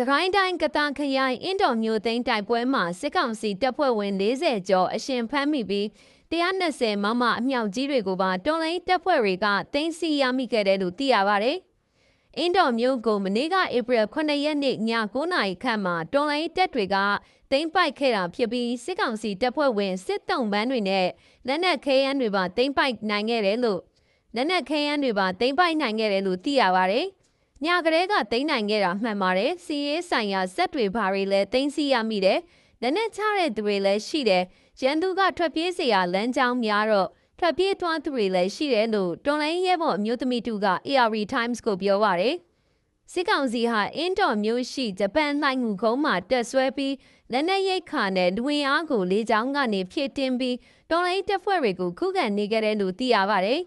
စကိုင်းတိုင်းကတာခရိုင်အင်းတော်မျိုးသိန်းတိုက်ပွဲမှာစစ်ကောင်စီတပ်ဖွဲ့ဝင်40ကျော်အရှင်ဖမ်းမိပြီး120မမအမြောက်ကြီးတွေကိုပါတော်လိုင်းတပ်ဖွဲ့တွေကတင်းစီရမိခဲ့တယ်လို့သိရပါတယ်။အင်းတော်မျိုးကိုမနေ့ကဧပြီ9ရက်နေ့ည9နာရီခန့်မှာတော်လိုင်းတပ်တွေကတင်းပိုက်ခဲ့တာဖြစ်ပြီးစစ်ကောင်စီတပ်ဖွဲ့ဝင်စစ်တုံးပန်းတွေနဲ့လက်နက်ခဲယမ်းတွေပါတင်းပိုက်နိုင်ခဲ့တယ်လို့လက်နက်ခဲယမ်းတွေပါတင်းပိုက်နိုင်ခဲ့တယ်လို့သိရပါတယ်။ ညကလေးကတိမ့်နိုင်ခဲ့တာမှန်ပါတယ်စီရေးဆိုင်ရာဇက်တွေဘာတွေလဲတိမ့်စီရမိတယ်လက်နဲ့ချတဲ့သူတွေလည်းရှိတယ်ရန်သူကထွက်ပြေးစရာလမ်းကြောင်းများတော့ထွက်ပြေးသွားသူတွေလည်းရှိတယ်လို့တွန်လိုင်းရဲဘော်အမျိုးသမီးတူက AR Times ကိုပြောပါရယ်စစ်ကောင်စီဟာအင်တော်မျိုးရှိဂျပန်နိုင်ငူကုန်းမှာတက်ဆွဲပြီးလက်နက်ရိတ်ခါနဲ့လူဝင်အားကိုလေကြောင်းကနေဖြည့်တင်းပြီးတွန်လိုင်းတပ်ဖွဲ့တွေကိုခုခံနေကြတယ်လို့သိရပါရယ်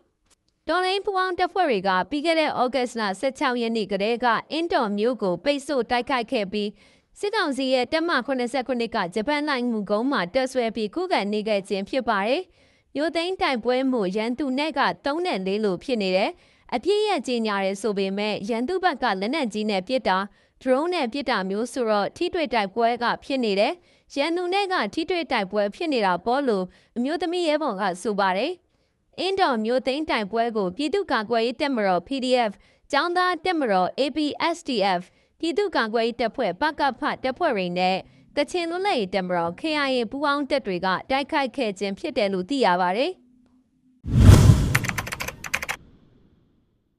တော်လိုင်းပူအောင်တပ်ဖွဲ့တွေကပြီးခဲ့တဲ့ဩဂတ်စ်လ16ရက်နေ့ကတည်းကအင်းတော်မျိုးကိုပိတ်ဆို့တိုက်ခိုက်ခဲ့ပြီးစစ်ကောင်စီရဲ့တပ်မ89ကဂျပန်လိုင်းငူကုန်းမှာတက်ဆွဲပြီးခုခံနေခဲ့ခြင်းဖြစ်ပါတယ်။မျိုးသိန်းတိုင်ပွဲမှုရန်သူနဲ့က3နဲ့4လို့ဖြစ်နေတယ်။အပြည့်ရဲ့ကြီးညာရဲဆိုပေမဲ့ရန်သူဘက်ကလက်နက်ကြီးနဲ့ပစ်တာ drone နဲ့ပစ်တာမျိုးဆိုတော့ထိတွေ့တိုက်ပွဲကဖြစ်နေတယ်။ရန်သူနဲ့ကထိတွေ့တိုက်ပွဲဖြစ်နေတာပေါ့လို့အမျိုးသမီးရဲဘော်ကဆိုပါတယ်။ အင်းတော်မျိုးသိန်းတိုင်ပွဲကိုပြည်သူ့ကာကွယ်ရေးတပ်မတော် PDF ចောင်းသားတပ်မတော် APSTF ပြည်သူ့ကာကွယ်ရေးတပ်ဖွဲ့ပကဖတပ်ဖွဲ့တွေနဲ့ကချင်လွတ်လပ်ရေးတပ်မတော် KIA ပူးပေါင်းတပ်တွေကတိုက်ခိုက်ခဲ့ခြင်းဖြစ်တယ်လို့သိရပါတယ်